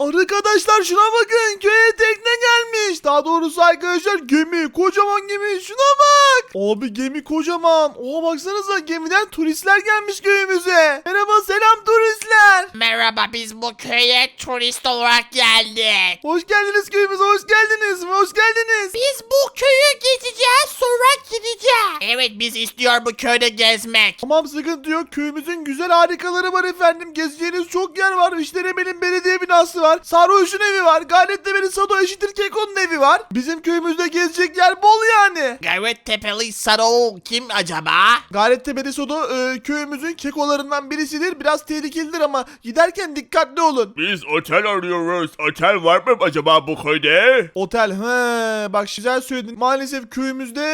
Arkadaşlar şuna bakın köye tekne gelmiş. Daha doğrusu arkadaşlar gemi kocaman gemi şuna. Abi gemi kocaman. Oha baksanıza gemiden turistler gelmiş köyümüze. Merhaba selam turistler. Merhaba biz bu köye turist olarak geldik. Hoş geldiniz köyümüze hoş geldiniz. Hoş geldiniz. Biz bu köyü gezeceğiz sonra gideceğiz. Evet biz istiyor bu köyde gezmek. Tamam sıkıntı yok. Köyümüzün güzel harikaları var efendim. Gezeceğiniz çok yer var. İşte Emel'in belediye binası var. Sarhoş'un evi var. Gayrettepe'nin Sado eşittir Keko'nun evi var. Bizim köyümüzde gezecek yer bol yani. Gayret Tepeli Saro kim acaba? Gayrettepe'de Sodo e, köyümüzün kekolarından birisidir. Biraz tehlikelidir ama giderken dikkatli olun. Biz otel arıyoruz. Otel var mı acaba bu köyde? Otel he bak güzel söyledin. Maalesef köyümüzde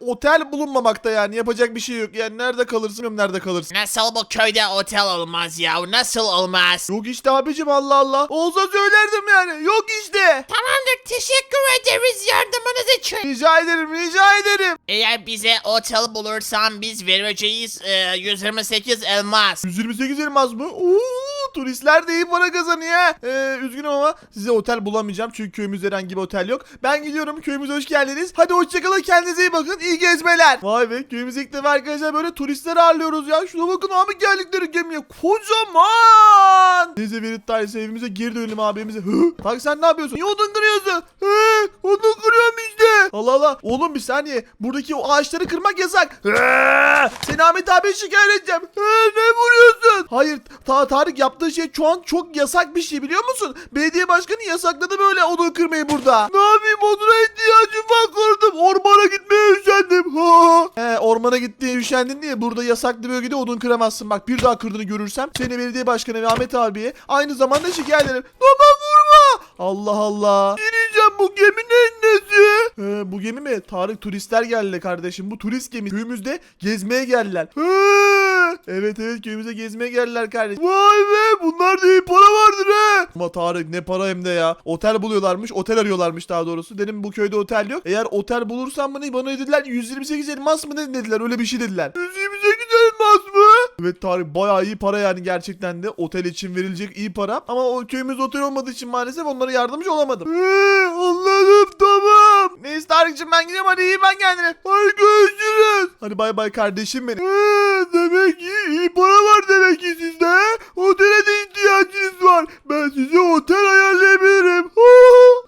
otel bulunmamakta yani yapacak bir şey yok. Yani nerede kalırsın bilmiyorum nerede kalırsın. Nasıl bu köyde otel olmaz ya? Nasıl olmaz? Yok işte abicim Allah Allah. Olsa söylerdim yani. Yok işte. Tamamdır teşekkür ederiz yardımınız için. Rica ederim rica ederim. Eğer bize otel bulursan biz vereceğiz e, 128 elmas. 128 elmas mı? Oo, turistler de iyi para kazanıyor. Ee, üzgünüm ama size otel bulamayacağım. Çünkü köyümüzde herhangi bir otel yok. Ben gidiyorum. Köyümüze hoş geldiniz. Hadi hoşçakalın. Kendinize iyi bakın. İyi gezmeler. Vay be. Köyümüzde ilk defa arkadaşlar böyle turistler ağırlıyoruz ya. Şuna bakın abi geldikleri gemiye. Kocaman. Neyse Verit Dayısı evimize geri dönelim abimize. Hı? Bak sen ne yapıyorsun? Niye odun kırıyorsun? Hı? Odun kırıyorum işte. Allah Allah. Oğlum bir saniye. Buradaki o ağaçları kırmak yasak. Hı? Seni Ahmet abi şikayet edeceğim. Ne vuruyorsun? Hayır. Ta Tarık yaptığı şey şu an çok yasak bir şey biliyor musun? Belediye başkanı yasakladı böyle odun kırmayı burada. Ne yapayım oduna ihtiyacım var kırdım. Ormana gitmeye üşendim. Ha. He, ormana gittiğe üşendin diye burada yasaklı bölgede odun kıramazsın. Bak bir daha kırdığını görürsem seni belediye başkanı ve Ahmet abiye aynı zamanda şikayet ederim. Baba vurma. Allah Allah. Gireceğim bu geminin nesi? He, bu gemi mi? Tarık turistler geldi kardeşim. Bu turist gemi. Köyümüzde gezmeye geldiler. He. Evet evet köyümüze gezmeye geldiler kardeşim. Vay be bunlar da iyi para vardır he. Ama Tarık ne para hem de ya. Otel buluyorlarmış. Otel arıyorlarmış daha doğrusu. Dedim bu köyde otel yok. Eğer otel bulursam ne bana dediler 128 elmas mı dediler öyle bir şey dediler. 128 elmas mı? Evet Tarık bayağı iyi para yani gerçekten de otel için verilecek iyi para. Ama o köyümüz otel olmadığı için maalesef onlara yardımcı olamadım. He, anladım tamam. Neyse Tarık'cığım ben gidiyorum hadi iyi ben kendine. Hadi görüşürüz. Hadi bay bay kardeşim benim. He, demek ki iyi para var demek ki sizde. Otele de ihtiyacınız var. Ben size otel ayarlayabilirim.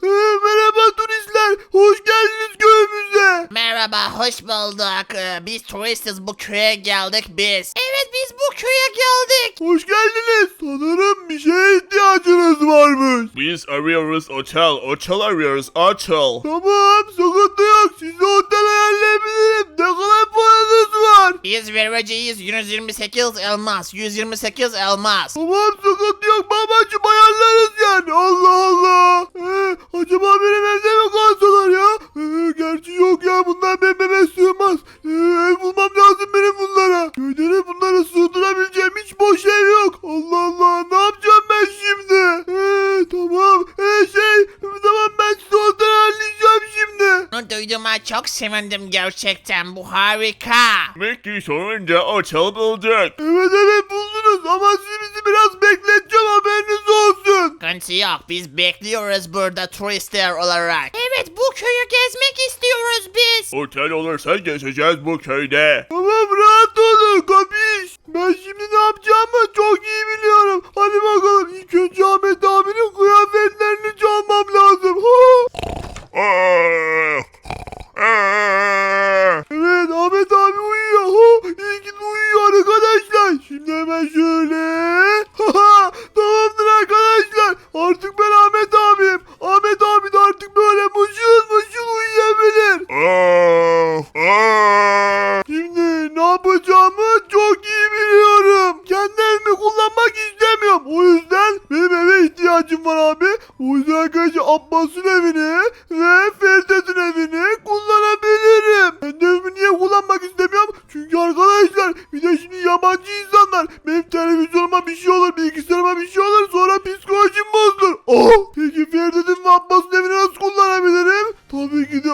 He, merhaba turistler. Hoş geldiniz köyümüze. Merhaba hoş bulduk. Ee, Biz turistiz bu köye geldik biz. Evet biz bu köye geldik. Hoş geldiniz. Sanırım bir şeye ihtiyacınız varmış. Biz arıyoruz otel. Otel arıyoruz. Otel. Tamam sıkıntı yok. Size otel ayarlayabilirim. Ne kadar paranız var? Biz vereceğiz 128 elmas. 128 elmas. Tamam sıkıntı yok babacım ayarlarız yani. Allah Allah. Ee, acaba benim evde mi kalsalar ya? Ee, gerçi yok ya bunlar benim eve sığmaz. Ee, ev bulmam lazım benim bunlara. Köyde de bunları sığdırabileceğim hiç boş ev yok. Allah Allah ne yapacağım ben şimdi? Ee, tamam. Ee, şey tamam ben size otel ayarlayacağım şimdi. Bunu duyduğuma çok sevindim gerçekten. Bu harika. Demek ki sonunda otel bulduk. Evet evet buldunuz ama siz bizi biraz bekleteceğim haberiniz olsun. Sıkıntı yok. Biz bekliyoruz burada turistler olarak. Evet bu köyü gezmek istiyoruz biz. Otel olursa gezeceğiz bu köyde. Tamam rahat olun kapiş. Ben şimdi ne yapacağımı çok iyi biliyorum. Hadi bakalım ilk önce Ahmet abinin kıyafetlerini çalmam lazım. Evet Ahmet abi uyuyor. Ha! İyi ki de uyuyor arkadaşlar. Şimdi hemen şöyle.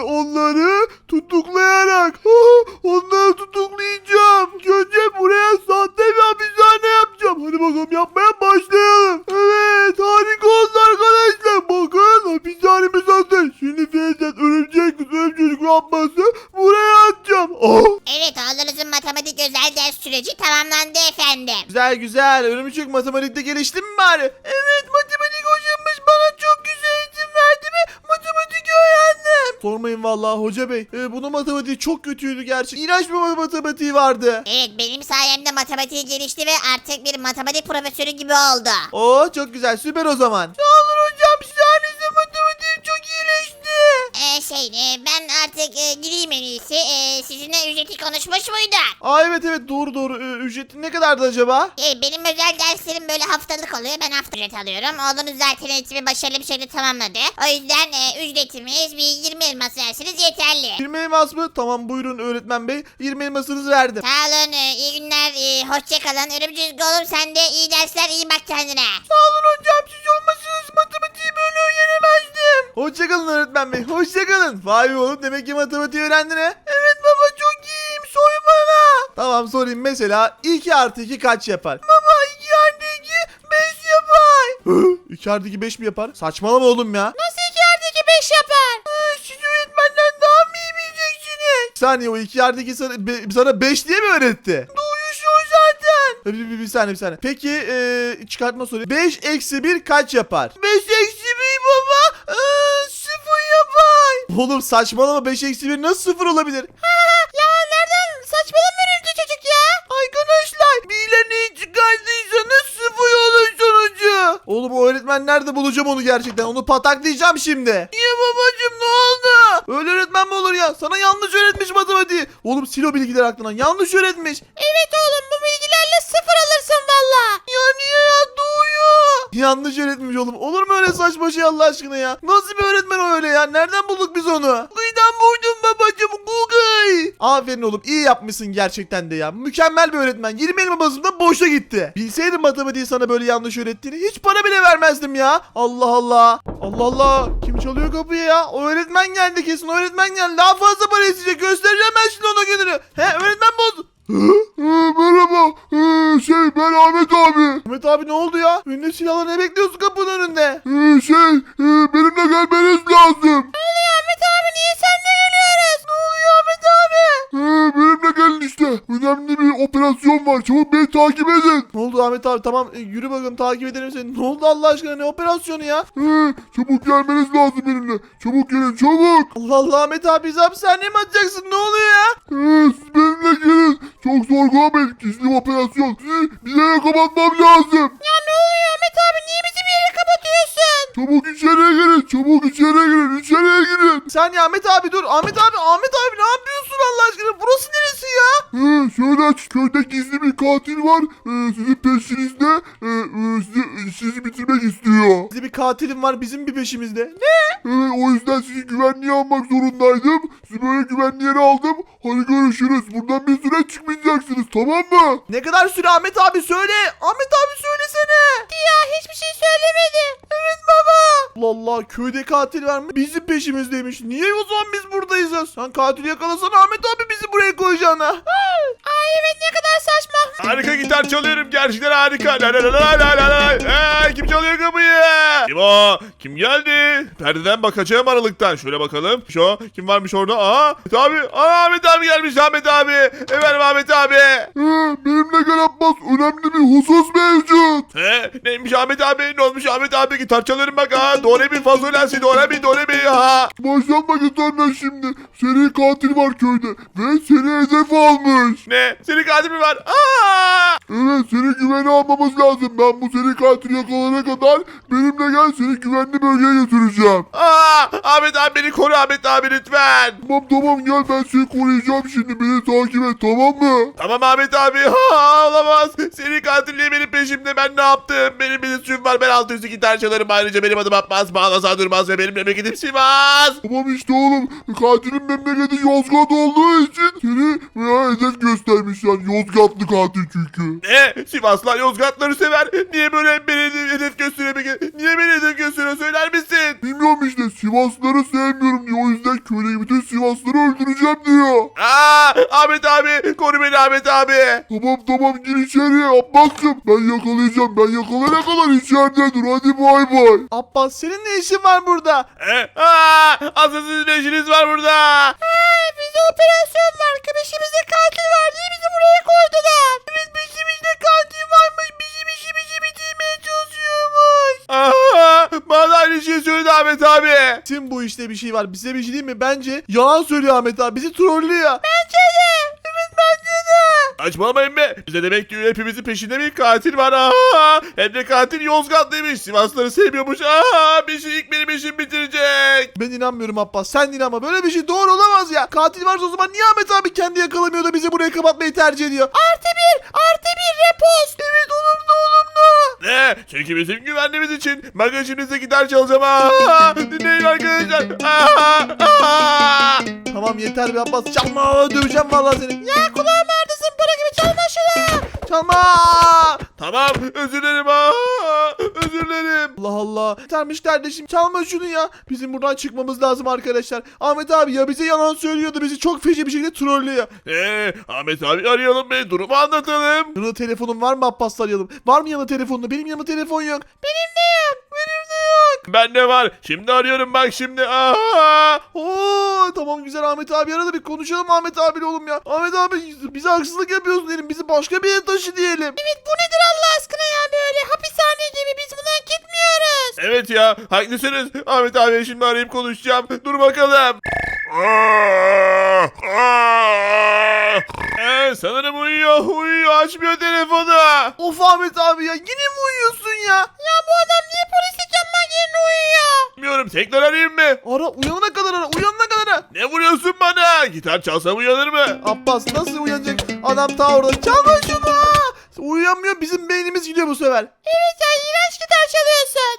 onları tutuklayarak onları tutuklayacağım. Önce buraya sahte bir hapishane yapacağım. Hadi bakalım yapmaya başlayalım. Evet harika oldu arkadaşlar. Bakın hapishanemiz hazır. Şimdi Feyzat örümcek kız örümcek rampası buraya atacağım. Ah! Evet oğlunuzun matematik özel ders süreci tamamlandı efendim. Güzel güzel. Örümcek matematikte geliştin mi bari? Vallahi hoca bey. Ee, bunun matematiği çok kötüydü gerçi. İğrenç bir matematiği vardı. Evet benim sayemde matematiği gelişti ve artık bir matematik profesörü gibi oldu. Oo çok güzel süper o zaman. Sağ olun hocam sayenizde matematiğim çok iyileşti. Ee, şey e, gideyim en iyisi. E, sizinle ücreti konuşmuş muyduk? Aa evet evet doğru doğru. Ee, ücreti ne kadardı acaba? E, benim özel derslerim böyle haftalık oluyor. Ben hafta ücret alıyorum. Oğlunuz zaten eğitimi başarılı bir şekilde tamamladı. O yüzden e, ücretimiz bir 20 elmas verseniz yeterli. 20 elmas mı? Tamam buyurun öğretmen bey. 20 elmasınızı verdim. Sağ olun. e, iyi günler. E, hoşça kalın. Örümcek oğlum sen de iyi dersler. iyi bak kendine. Sağ olun hocam siz olmasanız matematiği böyle öğrenemezdim. Hoşçakalın öğretmen bey hoşçakalın. Vay be oğlum demek ki matematiği öğrendin he. Evet baba çok iyiyim soy bana. Tamam sorayım mesela 2 artı 2 kaç yapar? Baba 2 artı 2 5 yapar. 2 artı 2 5 mi yapar? Saçmalama oğlum ya. Nasıl iki artı iki beş yapar? Siz öğretmenden daha mı iyi bileceksiniz? Bir saniye o 2 artı 2 sana, be- sana 5 diye mi öğretti? Doğrusu o zaten. Bir, bir, bir saniye bir saniye. Peki ee, çıkartma soruyu. 5 eksi 1 kaç yapar? 5 eksi Oğlum saçmalama 5 eksi 1 nasıl 0 olabilir? Ya nereden saçmalama örümcek çocuk ya? Arkadaşlar bir neyi çıkardıysanız 0 olur sonucu. Oğlum o öğretmen nerede bulacağım onu gerçekten? Onu pataklayacağım şimdi. Niye babacım ne oldu? Öyle öğretmen mi olur ya? Sana yanlış öğretmiş matematiği. Oğlum sil o bilgileri aklından. Yanlış öğretmiş. Evet oğlum bu bilgilerle sıfır alırsın valla. Ya niye? Yanlış öğretmiş oğlum. Olur mu öyle saçma şey Allah aşkına ya? Nasıl bir öğretmen o öyle ya? Nereden bulduk biz onu? Google'dan buldum babacım Google. Aferin oğlum iyi yapmışsın gerçekten de ya. Mükemmel bir öğretmen. 20 elma bazımda boşa gitti. Bilseydim matematiği sana böyle yanlış öğrettiğini hiç para bile vermezdim ya. Allah Allah. Allah Allah. Kim çalıyor kapıyı ya? O öğretmen geldi kesin. O öğretmen geldi. Daha fazla para isteyecek. Göstereceğim ben şimdi ona gününü. He öğretmen bozdu. Merhaba. şey ben Ahmet abi. Ahmet abi ne oldu ya? Önünde silahla ne bekliyorsun kapının önünde? şey benimle gelmeniz lazım. Ne oluyor Ahmet abi? Niye seninle geliyoruz? Ne oluyor Ahmet abi? benimle gelin işte. Önemli bir operasyon var. Çabuk beni takip edin. Ne oldu Ahmet abi? Tamam e, yürü bakalım takip edelim seni. Ne oldu Allah aşkına? Ne operasyonu ya? çabuk gelmeniz lazım benimle. Çabuk gelin çabuk. Allah Allah Ahmet abi bizi hapishaneye mi atacaksın? Ne oluyor ya? siz benimle gelin. Çok zor Ahmet. Gizli operasyon. Bir yere kapatmam lazım. Ya ne oluyor Ahmet Çabuk içeriye girin. Çabuk içeriye girin. İçeriye girin. Sen ya Ahmet abi dur. Ahmet abi Ahmet abi ne yapıyorsun Allah aşkına? Burası neresi ya? He, şöyle. Köyde gizli bir katil var. Ee, sizin peşinizde. Ee, e, sizi, sizi bitirmek istiyor. Gizli bir katilim var bizim bir peşimizde. Ne? Evet o yüzden sizi güvenliğe almak zorundaydım. Sizi böyle güvenli yere aldım. Hadi görüşürüz. Buradan bir süre çıkmayacaksınız tamam mı? Ne kadar süre Ahmet abi söyle. Ahmet köyde katil var mı? Bizim peşimizdeymiş. Niye o zaman biz buradayız ya? Sen katili yakalasana Ahmet abi bizi buraya koyacağına. Ay evet ne kadar saçma. Harika gitar çalıyorum gerçekten harika. La la la la la la la. Ee, kim çalıyor kapıyı? Kim o? Kim geldi? Perdeden bakacağım aralıktan. Şöyle bakalım. Şu kim varmış orada? Aa Ahmet abi. Aa Ahmet abi gelmiş Ahmet abi. Efendim Ahmet abi. benimle gel Abbas. Önemli bir husus mevcut. He, neymiş Ahmet abi? Ne olmuş Ahmet abi? Gitar çalıyorum bak ha. Dore mi fazolensi dore mi dore mi ha. Başlatma gitarla şimdi. Seri katil var köyde. Ve seni hedef almış. Ne? Senin katil mi var? Aa! Evet seni güvene almamız lazım. Ben bu seri katili yakalana kadar benimle gel seni güvenli bölgeye götüreceğim. Aa! Ahmet abi beni koru Ahmet abi lütfen. Tamam tamam gel ben seni koruyacağım şimdi. Beni takip et tamam mı? Tamam Ahmet abi. Ha, olamaz. Seri katil niye benim peşimde? Ben ne yaptım? Benim bir suçum var. Ben altı üstü gitar çalarım. Ayrıca benim adım Abbas. Bağlasa durmaz ve benim memleketim Sivas. Tamam işte oğlum. Katilin memleketi Yozgat olduğu için seni veya hedef göstermişler. Yozgatlı katil çünkü. Ne? Sivaslar Yozgatları sever. Niye böyle beni hedef gösteriyor? Niye beni hedef gösteriyor? Söyler misin? Bilmiyorum işte Sivasları sevmiyorum diyor. O yüzden köydeki bütün Sivasları öldüreceğim diyor. Aa! Ahmet abi. Koru beni Ahmet abi. Tamam tamam gir içeriye Abbas'cığım. Ben yakalayacağım. Ben yakalayana kadar içeride dur. Hadi bay bay. Abbas senin ne işin var burada. E, aa, asılsız bir eşiniz var burada. Ee, ha, bize operasyon var. Kımışımızda katil var diye bizi buraya koydular. Evet bizimizde katil varmış. Bizim işimizi bitirmeye çalışıyormuş. Aa, bana aynı şeyi söyledi Ahmet abi. Ee? Tim bu işte bir şey var. Bize bir şey değil mi? Bence yalan söylüyor Ahmet abi. Bizi trollüyor. Bence de. Saçmalamayın be. Bize demek ki hepimizin peşinde bir katil var. Aa, hem de katil Yozgatlıymış. Sivasları sevmiyormuş. Aa, bir şey ilk benim işim bitirecek. Ben inanmıyorum Abbas. Sen inanma. Böyle bir şey doğru olamaz ya. Katil varsa o zaman niye Ahmet abi kendi yakalamıyor da bizi buraya kapatmayı tercih ediyor? Artı bir. Artı bir repost. Evet olumlu olumlu. Ne? Çünkü bizim güvenliğimiz için bagajınıza gider çalacağım. Aa, dinleyin arkadaşlar. Aa, aa. Tamam yeter be Abbas. Çalma. Döveceğim vallahi seni. Ya kulağım neredesin? Para Çalma. Tamam özür dilerim. Aa, özür dilerim. Allah Allah. Yetermiş kardeşim. Çalma şunu ya. Bizim buradan çıkmamız lazım arkadaşlar. Ahmet abi ya bize yalan söylüyordu. Bizi çok feci bir şekilde trollüyor. Ee, Ahmet abi arayalım be durumu anlatalım. Yanında telefonun var mı Abbas arayalım? Var mı yanında telefonunu? Benim yanımda telefon yok. Benim de yok. Benim. Bende var. Şimdi arıyorum bak şimdi. Aa! Oo tamam güzel Ahmet abi arada bir konuşalım Ahmet abiyle oğlum ya. Ahmet abi bize haksızlık yapıyorsun diyelim. Bizi başka bir yere taşı diyelim. Evet bu nedir Allah aşkına ya böyle hapishane gibi biz buradan gitmiyoruz. Evet ya haklısınız. Ahmet abi şimdi arayıp konuşacağım. Dur bakalım. Ee, sanırım uyuyor. Uyuyor. Açmıyor telefonu. Of Ahmet abi ya yine mi uyuyorsun ya? Ya bu adam niye polise yerine uyuyor? Bilmiyorum. Tekrar arayayım mı? Ara uyanana kadar ara uyanana kadar ara. Ne vuruyorsun bana? Gitar çalsam uyanır mı? Abbas nasıl uyanacak? Adam ta orada çalma şunu. Uyuyamıyor bizim beynimiz gidiyor bu sefer. Evet sen iğrenç gitar çalıyorsun.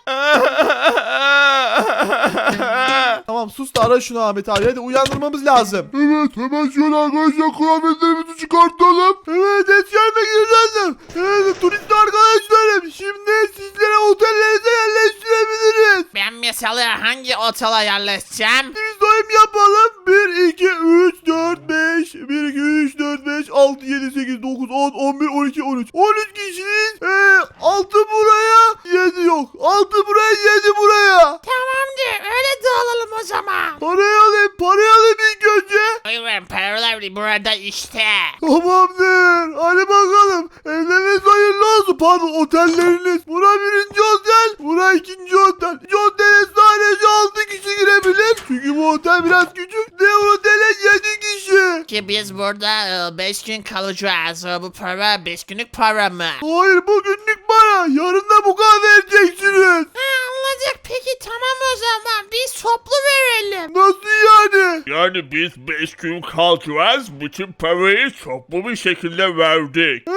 Tamam sus da ara şunu Ahmet abi hadi uyandırmamız lazım. Evet hemen şöyle arkadaşlar kıyafetlerimizi çıkartalım. Evet eşyalme gireceğim. Evet turist arkadaşlarım şimdi sizlere otellerinize yerleştirebiliriz. Ben mesela hangi otela yerleşeceğim? Bir sayım yapalım. 1, 2, 3, 4, 5. 1, 2, 3, 4, 5, 6, 7, 8, 9, 10, 11, 12, 13. 13 kişiyiz. Ee, 6 buraya, 7 yok. 6 buraya, 7 buraya. Tamamdır öyle dağılalım o zaman. Parayı alayım, parayı alayım ilk önce. Buyurun paralar burada işte. Tamamdır. Hadi bakalım. Evleriniz hayırlı olsun. Pardon otelleriniz. Bura birinci otel. Bura ikinci otel. İkinci otele sadece 6 kişi girebilir. Çünkü bu otel biraz küçük. De otele 7 kişi. Ki biz burada 5 gün kalacağız. E, Bu para 5 günlük para mı? Hayır bugünlük para. Yarın da bu kadar vereceksiniz. Ha, anladık peki tamam o zaman biz toplu verelim. Nasıl yani? Yani biz 5 gün kalacağız. Bütün parayı toplu bir şekilde verdik.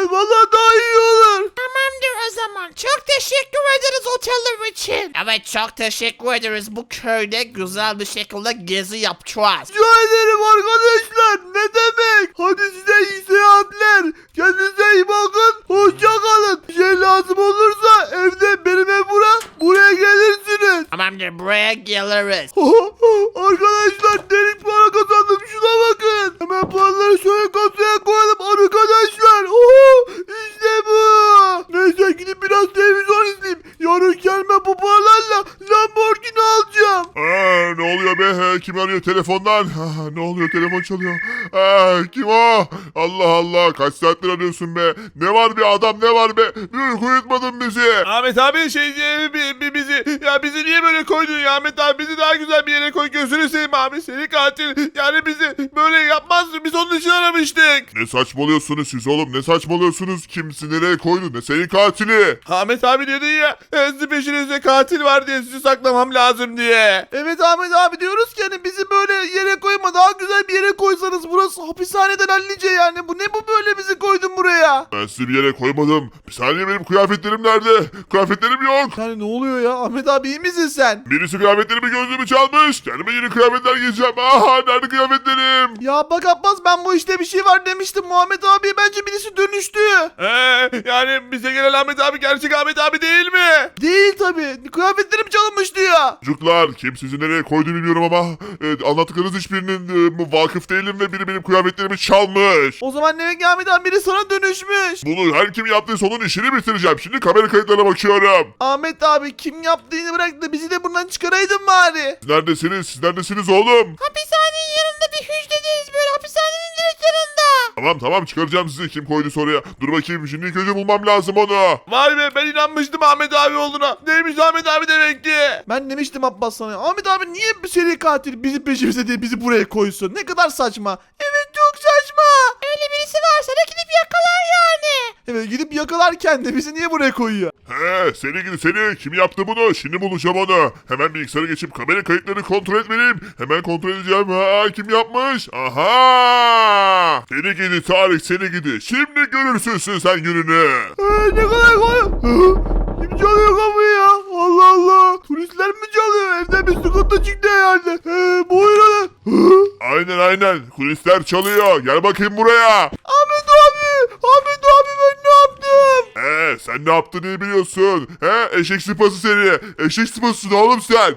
Eee valla daha iyi olur. Tamamdır o zaman çok teşekkür ederiz oteller için. Evet çok teşekkür ederiz bu köyde güzel bir şekilde gezi yapacağız. Rica ederim arkadaşlar. Ne demek? Hadi size iyi seyahatler. Kendinize iyi bakın. Hoşça kalın. Bir şey lazım olursa evde benim ev bura. Buraya gelirsiniz. Tamamdır buraya geliriz. Arkadaşlar delik para kazandım. Şuna bakın. Hemen paraları şöyle kasaya koyalım arkadaşlar. Oho, işte. Neyse gidip biraz televizyon izleyeyim. Yarın gelme bu paralarla Lamborghini alacağım. Aa, ne oluyor be? Kim arıyor telefondan? Aa, ne oluyor? Telefon çalıyor. Aa, kim o? Allah Allah. Kaç saattir arıyorsun be? Ne var bir adam ne var be? Bir uyku uyutmadın bizi. Ahmet abi şey bizi ya bizi niye böyle koydun ya Ahmet abi bizi daha güzel bir yere koy gözünü seveyim abi seni katil yani bizi böyle yapmazdı biz onun için aramıştık. Ne saçmalıyorsunuz siz oğlum ne saçmalıyorsunuz? Kimsi nereye koydu ne senin katili? Ahmet abi dedin ya sizi peşinizde katil var diye sizi saklamam lazım diye. Evet Ahmet abi diyoruz ki hani bizi böyle yere koyma daha güzel bir yere koysanız burası hapishaneden hallice yani. Bu ne bu böyle bizi koydun buraya? Ben sizi bir yere koymadım. Bir saniye benim kıyafetlerim nerede? Kıyafetlerim yok. Yani ne oluyor ya Ahmet abi iyi misin sen? Birisi kıyafetlerimi gözümü çalmış. Kendime yeni kıyafetler giyeceğim. Aha nerede kıyafetlerim? Ya bak Abbas ben bu işte bir şey var demiştim. Muhammed abi bence birisi dönüştü. Ee, yani bize gelen Ahmet abi gerçek Ahmet abi değil mi? Değil tabi. Kıyafetlerim çalınmış diyor. Çocuklar kim sizi nereye koydu bilmiyorum ama e, anlattıklarınız hiçbirinin e, vakıf değilim ve biri benim kıyafetlerimi çalmış. O zaman demek ki Ahmet abi biri sana dönüşmüş. Bunu her kim yaptıysa onun işini bitireceğim. Şimdi kamera kayıtlarına bakıyorum. Ahmet abi kim yaptığını bırak da bizi de buradan çıkaraydın bari. Siz neredesiniz? Siz neredesiniz oğlum? Hapishanenin Tamam tamam çıkaracağım sizi kim koydu soruya. Dur bakayım şimdi ilk önce bulmam lazım onu. Vay be ben inanmıştım Ahmet abi olduğuna. Neymiş Ahmet abi demek ki? Ben demiştim Abbas sana. Ahmet abi niye bir seri katil bizi peşimize diye bizi buraya koysun? Ne kadar saçma. Evet çok saçma. Öyle birisi varsa da. Evet gidip yakalarken de bizi niye buraya koyuyor? He seni gidi seni kim yaptı bunu şimdi bulacağım onu. Hemen bilgisayara geçip kamera kayıtlarını kontrol etmeliyim. Hemen kontrol edeceğim. Ha, kim yapmış? Aha! Seni gidi Tarık seni gidi. Şimdi görürsün sen gününü. Ee, ne kadar kolay. Kim çalıyor kapıyı ya? Allah Allah. Turistler mi çalıyor? Evde bir sıkıntı çıktı herhalde. Ee, buyurun. Aynen aynen kulisler çalıyor. Gel bakayım buraya. Ahmet abi. Ahmet abi? He sen ne yaptığını iyi biliyorsun. He eşek sıpası seni. Eşek sıpasısın oğlum sen.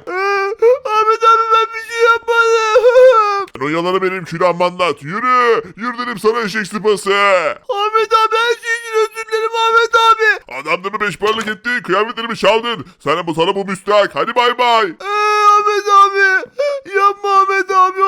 Ahmet abi ben bir şey yapmadım. Sen o yalanı benim külahıma anlat. Yürü. Yürü dedim sana eşek sıpası. Ahmet abi her şey için özür dilerim Ahmet abi. Adamlarımı beş paralık ettin. Kıyafetlerimi çaldın. Sana bu sana bu müstahak. Hadi bay bay. Ee, Ahmet abi. Yapma Ahmet abi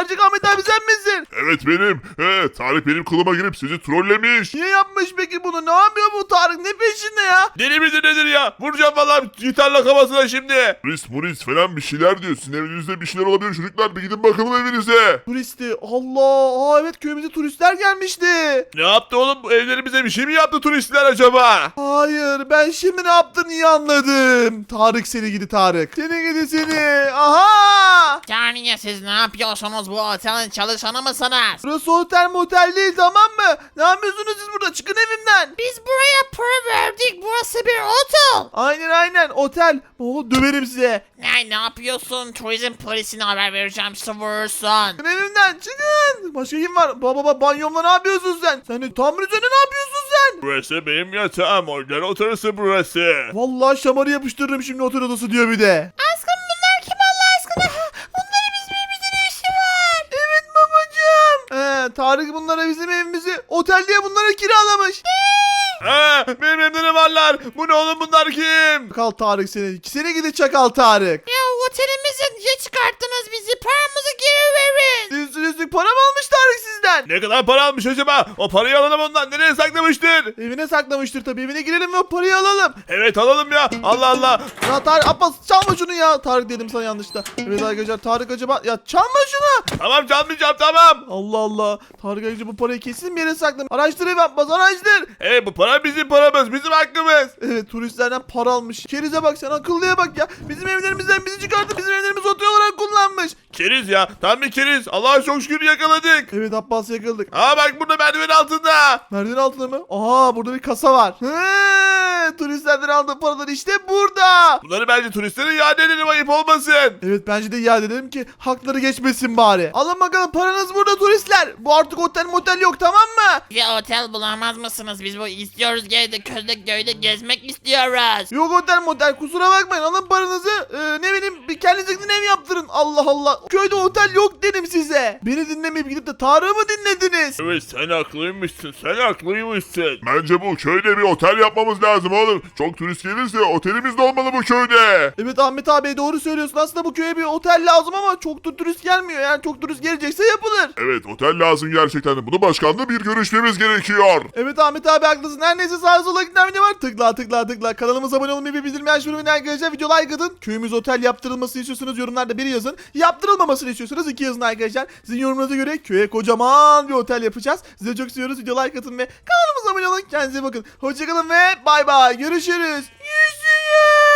Gerçek Ahmet abi sen misin? Evet benim. He, Tarık benim kılıma girip sizi trollemiş. Niye yapmış peki bunu? Ne yapıyor bu Tarık? Ne peşinde ya? Deli midir nedir ya? Vuracağım vallahi gitarla kafasına şimdi. Polis muris falan bir şeyler diyor. Sizin evinizde bir şeyler olabilir çocuklar. Bir gidin bakalım evinize. Turisti. Allah. Aa, evet köyümüze turistler gelmişti. Ne yaptı oğlum? Evlerimize bir şey mi yaptı turistler acaba? Hayır ben şimdi ne yaptığını iyi anladım. Tarık seni gidi Tarık. Seni gidi seni. Aha. Yani siz ne yapıyorsunuz bu otelin çalışanı mısınız? Burası otel motel değil tamam mı? Ne yapıyorsunuz siz burada? Çıkın evimden. Biz buraya para verdik. Burası bir otel. Aynen aynen otel. Oo, döverim size. Ne, ne yapıyorsun? Turizm polisine haber vereceğim. Sıvırsan. Çıkın evimden çıkın. Başka kim var? Baba baba banyomda ne yapıyorsun sen? Sen de tam üzerinde ne yapıyorsun sen? Burası benim yatağım. Otel oturası burası. Vallahi şamarı yapıştırırım şimdi otel odası diyor bir de. Aşkım Tarık bunlara bizim evimizi otel diye bunlara kiralamış. Ha, benim evimde ne varlar? Bu ne oğlum bunlar kim? Çakal Tarık seni. Seni gidi çakal Tarık. Ya otelimizi niye çıkarttınız bizi? Paramızı geri verin. Üstün üstlük para mı almış Tarık sizden? Ne kadar para almış acaba? O parayı alalım ondan. Nereye saklamıştır? Evine saklamıştır tabii. Evine girelim ve o parayı alalım. Evet alalım ya. Allah Allah. Ya Tarık Abbas çalma şunu ya. Tarık dedim sana yanlışta. Evet arkadaşlar Tarık acaba ya çalma şunu. Tamam çalmayacağım tamam. Allah Allah. Tarık acaba bu parayı kesin bir yere saklamış. Araştır ev Abbas araştır. Evet bu para bizim paramız. Bizim hakkımız. Evet turistlerden para almış. Kerize bak sen akıllıya bak ya. Bizim evlerimizden bizi çıkarttı. Bizim evlerimizi otel olarak. Keriz ya. Tam bir keriz. Allah'a çok şükür yakaladık. Evet Abbas yakaladık. Aa bak burada merdiven altında. Merdiven altında mı? Aha burada bir kasa var. He, turistlerden aldığı paralar işte burada. Bunları bence turistlere iade edelim ayıp olmasın. Evet bence de iade edelim ki hakları geçmesin bari. Alın bakalım paranız burada turistler. Bu artık otel motel yok tamam mı? Bize otel bulamaz mısınız? Biz bu istiyoruz geri de közde köyde gezmek istiyoruz. Yok otel motel kusura bakmayın alın paranızı. Ee, ne bileyim bir kendinize ev yaptırın. Allah Allah. Köyde otel yok dedim size. Beni dinlemeyip gidip de Tarık'ı mı dinlediniz? Evet sen haklıymışsın. Sen haklıymışsın. Bence bu köyde bir otel yapmamız lazım oğlum. Çok turist gelirse otelimiz de olmalı bu köyde. Evet Ahmet abi doğru söylüyorsun. Aslında bu köye bir otel lazım ama çok da turist gelmiyor. Yani çok turist gelecekse yapılır. Evet otel lazım gerçekten de. Bunu başkanla bir görüşmemiz gerekiyor. Evet Ahmet abi haklısın. Her neyse sağa sola giden video var. Tıkla tıkla tıkla. Kanalımıza abone olmayı ve bildirimleri açmayı unutmayın arkadaşlar. Video like atın. Köyümüz otel yaptırılmasını istiyorsanız yorumlarda bir yazın olmamasını istiyorsanız iki yazın arkadaşlar. Sizin yorumlarınıza göre köye kocaman bir otel yapacağız. Size çok seviyoruz. Video like atın ve kanalımıza abone olun. Kendinize bakın. Hoşçakalın ve bay bay. Görüşürüz. Yüzüyor.